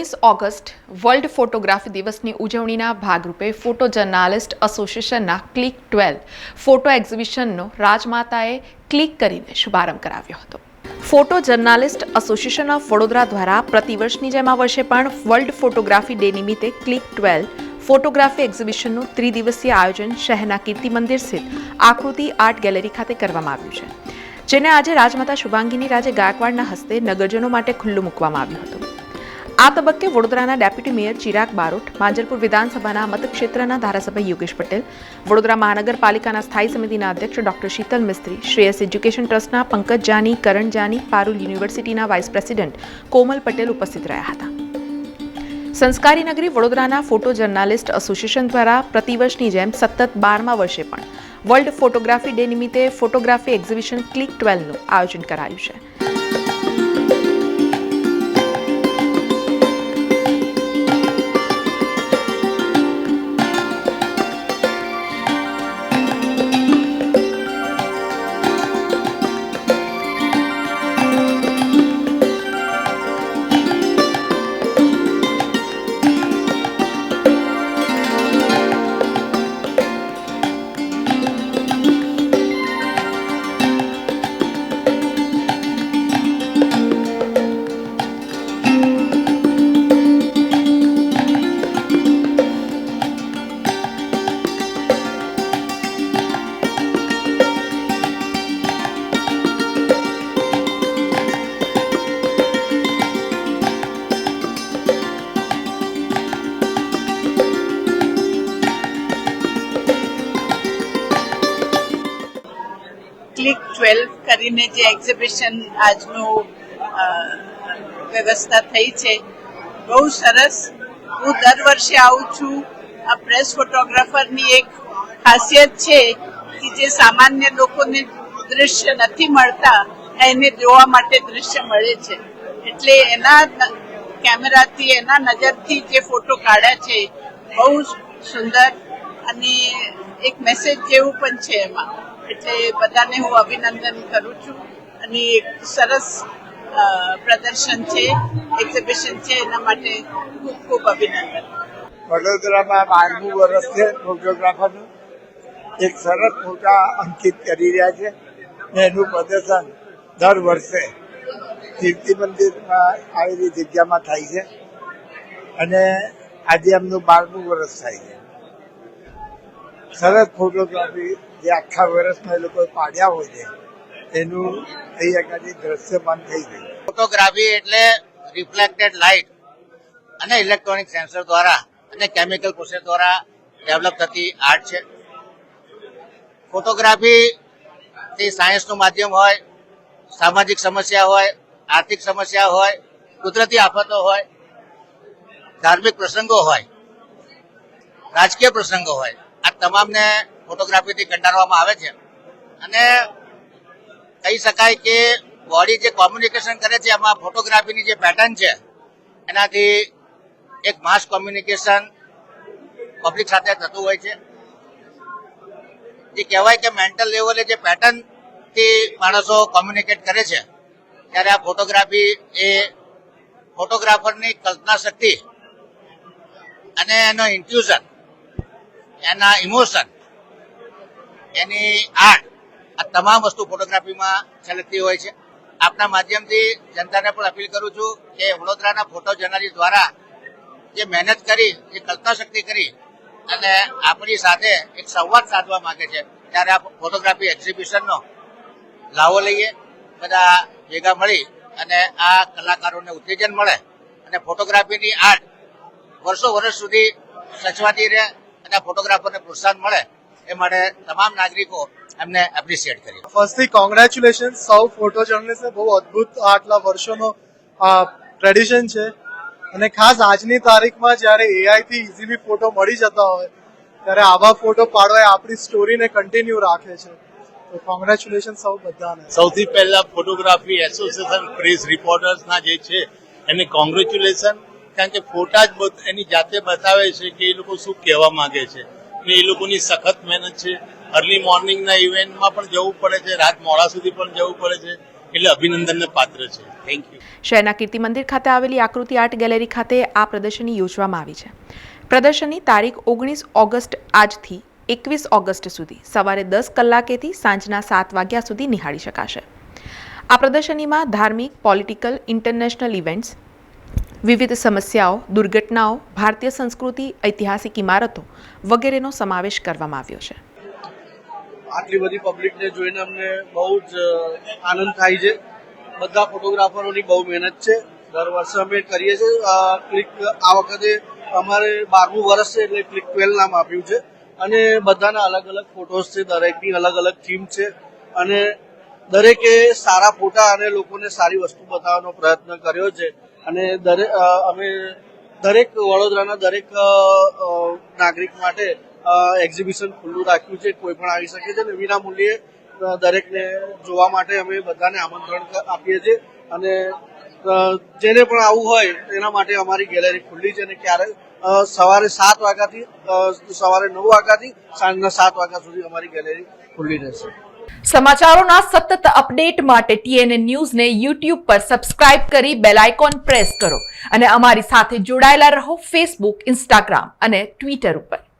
ઓગણીસ August world photography દિવસની ઉજવણીના ભાગરૂપે ફોટો જર્નાલિસ્ટ એસોસિએશનના ક્લિક ટ્વેલ્વ ફોટો એક્ઝિબિશનનો રાજમાતાએ ક્લિક કરીને શુભારંભ કરાવ્યો હતો. Photo journalist association of Vadodara દ્વારા પ્રતિવર્ષની જેમ આ વર્ષે પણ વર્લ્ડ ફોટોગ્રાફી ડે નિમિત્તે ક્લિક ટ્વેલ્વ ફોટોગ્રાફી એક્ઝિબિશનનું ત્રિદિવસીય આયોજન શહેરના કીર્તિ મંદિર સ્થિત આકૃતિ આર્ટ ગેલેરી ખાતે કરવામાં આવ્યું છે. જેને આજે રાજમાતા શુભાંગીની રાજે ગાયકવાડના હસ્તે નગરજનો માટે ખુલ્લું મૂકવામાં આવ્યું હતું. આ તબક્કે વડોદરાના ડેપ્યુટી મેયર ચિરાગ બારોટ, માંજરપુર વિધાનસભાના મતક્ષેત્રના ધારાસભ્ય યોગેશ પટેલ, વડોદરા મહાનગરપાલિકાના સ્થાયી સમિતિના અધ્યક્ષ ડોક્ટર શીતલ મિસ્ત્રી, શ્રેયસ એજ્યુકેશન ટ્રસ્ટના પંકજ જાની, કરણ જાની, પારુલ યુનિવર્સિટીના વાઇસ પ્રેસિડેન્ટ કોમલ પટેલ ઉપસ્થિત રહ્યા હતા. સંસ્કારી નગરી વડોદરાના ફોટો જર્નાલિસ્ટ એસોસિએશન દ્વારા પ્રતિવર્ષની જેમ સતત બારમા વર્ષે પણ વર્લ્ડ ફોટોગ્રાફી ડે નિમિત્તે ફોટોગ્રાફી એક્ઝિબિશન ક્લિક ટ્વેલ્વનું આયોજન કરાયું છે. ક્લિક ટ્વેલ્વ કરીને જે એક્ઝિબિશન આજનું વ્યવસ્થા થઈ છે. બહુ સરસ. હું દર વર્ષે આવું છું. આ પ્રેસ ફોટોગ્રાફરની એક ખાસિયત છે કે જે સામાન્ય લોકોને દૃશ્ય નથી મળતા એને જોવા માટે દૃશ્ય મળે છે. એટલે એના કેમેરાથી, એના નજરથી જે ફોટો કાઢ્યા છે, બહુ સુંદર અને એક મેસેજ જેવું પણ છે એમાં. એટલે બધાને હું અભિનંદન કરું છું. અને એક સરસ પ્રદર્શન છે એક્ઝિબિશન છે, એના માટે ખૂબ ખૂબ અભિનંદન. વડોદરામાં બારમું વર્ષ છે ફોટોગ્રાફરનું એક સરસ ફોટા અંકિત કરી રહ્યા છે ને એનું પ્રદર્શન દર વર્ષે કીર્તિ મંદિરમાં આવેલી જગ્યામાં થાય છે. અને આજે એમનું બારમું વર્ષ થાય છે. સરસ ફોટોગ્રાફી જે આખા વર્ષમાં એ લોકોએ પાડ્યા હોય છે, એનું અહીં આગળ દ્રશ્યમાન થઈ ગયું. ફોટોગ્રાફી એટલે રિફ્લેક્ટેડ લાઇટ અને ઇલેક્ટ્રોનિક સેન્સર દ્વારા અને કેમિકલ પ્રોસેસ દ્વારા ડેવલપ થતી આર્ટ છે. ફોટોગ્રાફી તે સાયન્સનું માધ્યમ હોય, સામાજિક સમસ્યા હોય, આર્થિક સમસ્યા હોય, કુદરતી આફતો હોય, ધાર્મિક પ્રસંગો હોય, રાજકીય પ્રસંગો હોય. આ તમામને ફોટોગ્રાફીથી કંટાળવામાં આવે છે. અને કહી શકાય કે બોડી જે કોમ્યુનિકેશન કરે છે એમાં ફોટોગ્રાફીની જે પેટર્ન છે, એનાથી એક માસ કોમ્યુનિકેશન પબ્લિક સાથે થતું હોય છે. જે કહેવાય કે મેન્ટલ લેવલે જે પેટર્નથી માણસો કોમ્યુનિકેટ કરે છે, ત્યારે આ ફોટોગ્રાફી એ ફોટોગ્રાફરની કલ્પના શક્તિ અને એનો ઇન્ટ્યુઝન એના ઇમોશન એની આર્ટ આ તમામ વસ્તુ ફોટોગ્રાફીમાં છલકતી હોય છે. આપના માધ્યમથી જનતાને પણ અપીલ કરું છું કે વડોદરાના ફોટો જર્નાલિસ્ટ દ્વારા જે મહેનત કરી, જે કલ્પના શક્તિ કરી અને આપણી સાથે એક સંવાદ સાધવા માંગે છે, ત્યારે આ ફોટોગ્રાફી એક્ઝિબિશનનો લાવો લઈએ, બધા ભેગા મળી અને આ કલાકારોને ઉત્તેજન મળે અને ફોટોગ્રાફીની આર્ટ વર્ષો વર્ષ સુધી સચવાતી રહે અને ફોટોગ્રાફરને પ્રોત્સાહન મળે એ માટે તમામ નાગરિકો એમને એપ્રિશિએટ કરી ફર્સ્ટલી કોંગ્રેચ્યુલેશન સૌ ફોટો જર્નલિસ્ટને બહુ અદ્ભુત આટલા વર્ષોનો ટ્રેડિશન છે. અને ખાસ આજની તારીખમાં જ્યારે એઆઈ થી ઇઝીલી ફોટો મળી જતા હોય ત્યારે આવા ફોટો પાડવા આપણી સ્ટોરીને કન્ટિન્યુ રાખે છે. તો કોંગ્રેચ્યુલેશન સૌ બધાને. સૌથી પહેલા ફોટોગ્રાફી એસોસિએશન પ્રેસ રિપોર્ટર્સના જે છે એને કોંગ્રેચ્યુલેશન કારણ કે ફોટા જ બધ- એની જાતે બતાવે છે કે એ લોકો શું કહેવા માંગે છે. ને એ લોકોની સખત મહેનત છે. અર્લી મોર્નિંગના ઇવેન્ટમાં પણ જવું પડે છે. રાત મોડા સુધી પણ જવું પડે છે. એટલે અભિનંદનને પાત્ર છે. થેન્ક યુ શહેરના કીર્તિ મંદિર ખાતે આવેલી આકૃતિ આર્ટ ગેલેરી ખાતે આ પ્રદર્શની યોજવામાં આવી છે. પ્રદર્શનની તારીખ ઓગણીસ ઓગસ્ટ આજથી એકવીસ ઓગસ્ટ સુધી સવારે દસ કલાકેથી સાંજના સાત વાગ્યા સુધી નિહાળી શકાશે. આ પ્રદર્શનીમાં ધાર્મિક પોલિટિકલ ઇન્ટરનેશનલ ઇવેન્ટ્સ વિવિધ સમસ્યાઓ, દુર્ઘટનાઓ, ભારતીય સંસ્કૃતિ, ઐતિહાસિક ઇમારતો વગેરેનો સમાવેશ કરવામાં આવ્યો છે. આટલી બધી પબ્લિકને જોઈને અમને બહુ જ આનંદ થાય છે. બધા ફોટોગ્રાફરોની બહુ મહેનત છે. દર વર્ષે અમે કરીએ છીએ ક્લિક આ વખતે અમારે બારમું વર્ષ છે એટલે ક્લિક ટ્વેલ્વ નામ આપ્યું છે. અને બધાના અલગ અલગ ફોટોસ છે, દરેકની અલગ અલગ થીમ છે. અને દરેકે સારા ફોટા અને લોકોને સારી વસ્તુ બતાવવાનો પ્રયત્ન કર્યો છે. અને દરેક અમે દરેક વડોદરાના દરેક નાગરિક માટે એક્ઝિબિશન ખુલ્લું રાખ્યું છે. કોઈ પણ આવી શકે છે અને વિના મૂલ્યે દરેકને જોવા માટે અમે બધાને આમંત્રણ આપીએ છીએ. અને જેને પણ આવું હોય એના માટે અમારી ગેલેરી ખુલ્લી છે અને ક્યારે અ, સવારે સાત વાગ્યાથી સવારે નવ વાગ્યાથી, સાંજના સાત વાગ્યા સુધી અમારી ગેલેરી ખુલ્લી રહેશે. સમાચારોના સતત અપડેટ માટે ટીએનએ ન્યૂઝને યુટ્યુબ પર સબસ્ક્રાઇબ કરી બેલ આઇકોન પ્રેસ કરો અને અમારી સાથે જોડાયેલા રહો ફેસબુક, ઇન્સ્ટાગ્રામ અને ટ્વિટર ઉપર.